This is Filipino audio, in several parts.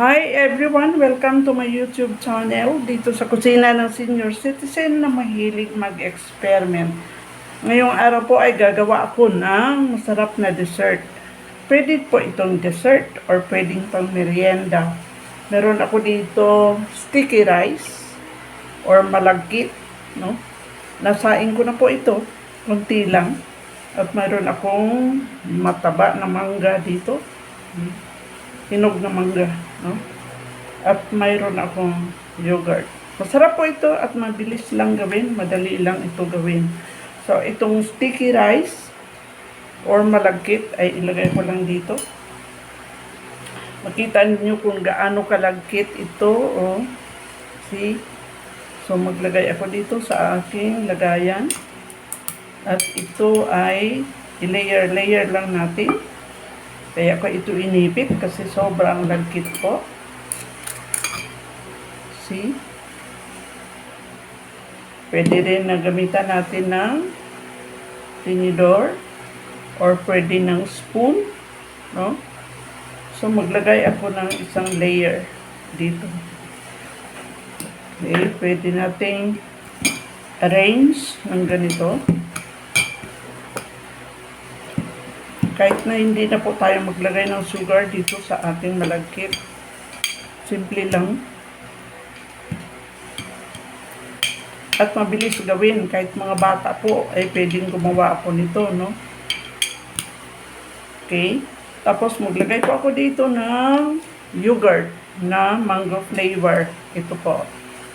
Hi everyone! Welcome to my YouTube channel dito sa kusina ng senior citizen na mahilig mag-experiment. Ngayong araw po ay gagawa ako ng masarap na dessert. Pwede po itong dessert or pwedeng pang merienda. Meron ako dito sticky rice or malagkit. No? Nasain ko na po ito. Kunti lang. At mayroon akong mataba na mangga dito. Hinog na mangga. No? At mayroon akong yogurt. Masarap po ito at mabilis lang gawin. Madali lang ito gawin. So, itong sticky rice or malagkit ay ilagay ko lang dito. Makita niyo kung gaano kalagkit ito. Oh. See? So, maglagay ako dito sa aking lagayan. At ito ay i-layer-layer lang natin. Kaya ko ito inipit kasi sobrang lagkit po. See? Pwede rin na gamitan natin ng tinidor or pwede ng spoon. No? So, maglagay ako ng isang layer dito. Okay, pwede nating arrange ng ganito. Kahit na hindi na po tayo maglagay ng sugar dito sa ating malagkit. Simple lang. At mabilis gawin. Kahit mga bata po ay pwedeng gumawa ako nito, no? Okay. Tapos maglagay po ako dito ng yogurt na mango flavor. Ito po.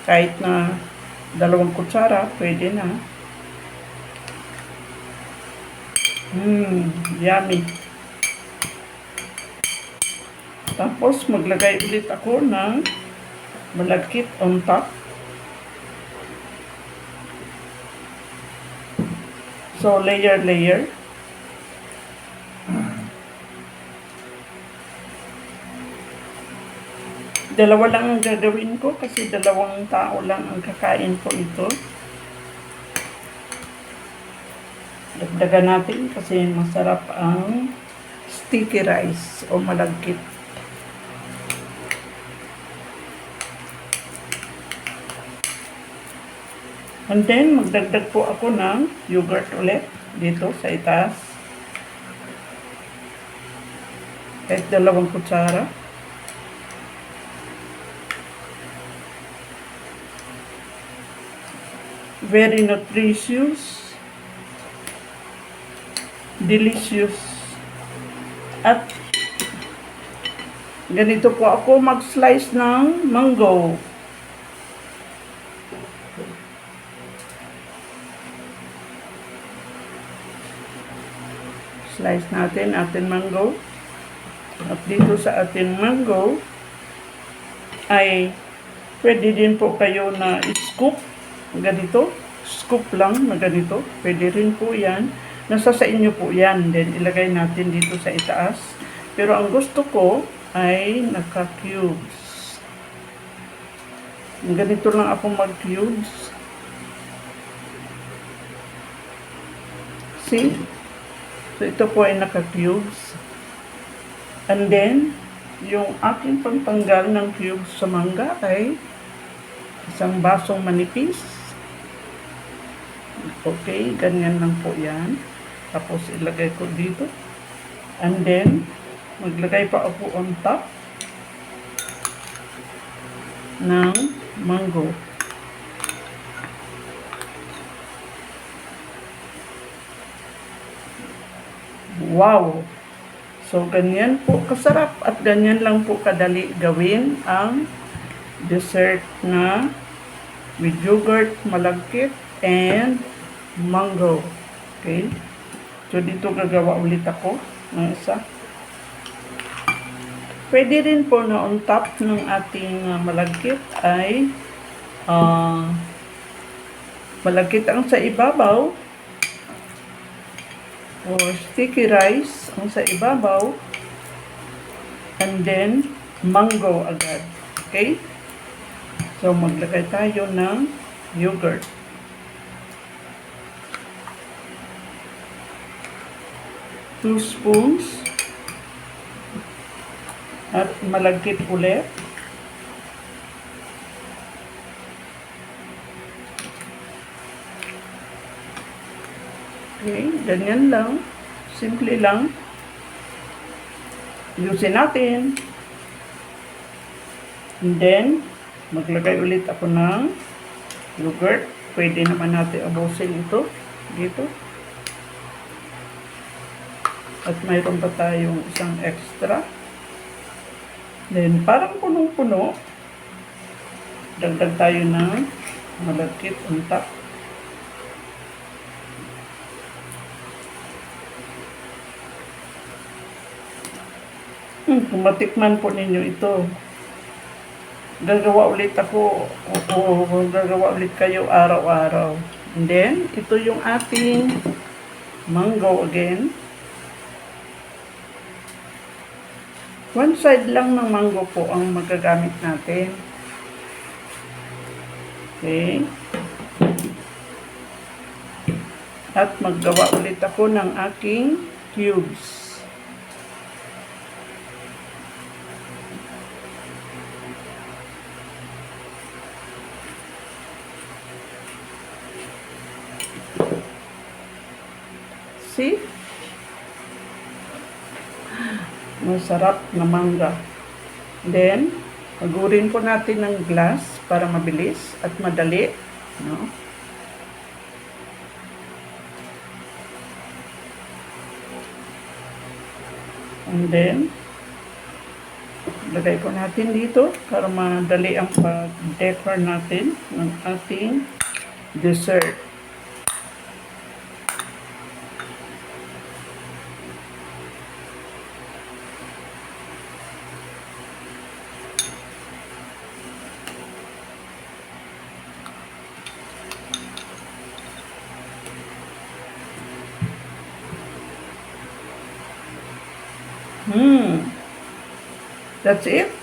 Kahit na dalawang kutsara, pwede na. Mmm, yummy. Tapos maglagay ulit ako ng malagkit on top. So, layer, layer. Dalawa lang ang gagawin ko kasi dalawang tao lang ang kakain ko ito. Dagdagan natin kasi masarap ang sticky rice o malagkit. And then, magdagdag po ako ng yogurt ulit dito sa itaas. Kahit dalawang kutsara. Very nutritious. Delicious. At ganito po ako mag-slice ng mango. Slice natin ating mango. At dito sa ating mango ay pwede din po kayo na scoop ganito. Scoop lang na ganito. Pwede rin po yan. Nasa sa inyo po yan. Then ilagay natin dito sa itaas. Pero ang gusto ko ay naka-cubes. Ganito lang ako mag-cubes. See? So, ito po ay naka-cubes. And then, yung aking pagtanggal ng cubes sa mangga ay isang basong manipis. Okay, ganyan lang po yan. Tapos, ilagay ko dito. And then, maglagay pa ako on top ng mango. Wow! So, ganyan po kasarap at ganyan lang po kadali gawin ang dessert na with yogurt, malagkit, and mango. Okay? So, dito gagawa ulit ako ng isa. Pwede rin po na on top ng ating uh, malagkit ay uh, malagkit ang sa ibabaw or sticky rice ang sa ibabaw and then mango agad. Okay? So, maglagay tayo ng yogurt. Two spoons. At malagkit ulit. Okay, ganyan lang. Simple lang. Yusin natin. And then, maglagay ulit ako ng yogurt. Pwede naman natin abusin ito dito. At mayroon pa tayong isang extra. Then, parang punong-puno. Dagdag tayo ng malagkit on top. Hmm, kung matikman po ninyo ito, gagawa ulit ako, o, o gagawa ulit kayo araw-araw. And then, ito yung ating mango again. One side lang ng mango po ang magagamit natin. Okay. At maggawa ulit ako ng aking cubes. See? Masarap na mangga. Then, pagurin po natin ng glass para mabilis at madali. No? And then, lagay po natin dito para madali ang pag-decor natin ng ating dessert. Hmm. That's it.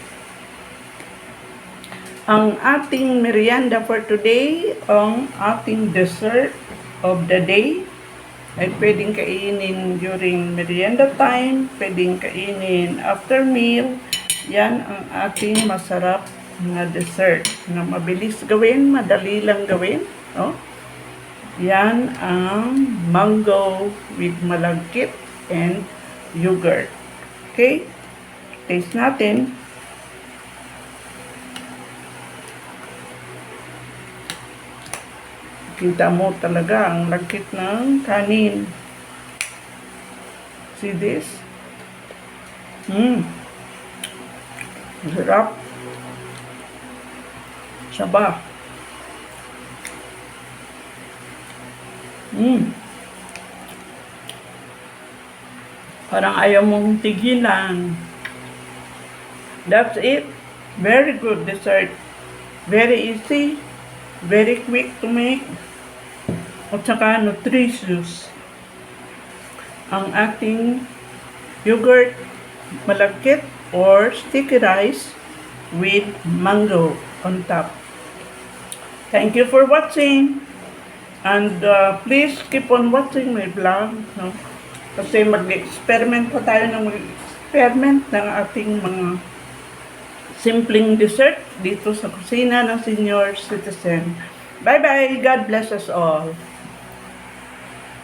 Ang ating merienda for today, ang ating dessert of the day, ay pwedeng kainin during merienda time, pwedeng kainin after meal. Yan ang ating masarap na dessert na mabilis gawin, madali lang gawin. No? Yan ang mango with malagkit and yogurt. Okay? Taste natin. Kita mo talaga ang lagkit ng kanin. See this? Mmm. Sarap. Saba. Mmm. Parang ayaw mong tigilan. That's it. Very good dessert. Very easy. Very quick to make. At saka nutritious. Ang ating yogurt, malagkit, or sticky rice with mango on top. Thank you for watching. And uh, please keep on watching my vlog. No? Kasi mag-experiment pa tayo ng mag-experiment ng ating mga simpleng dessert dito sa kusina ng senior citizen. Bye-bye! God bless us all!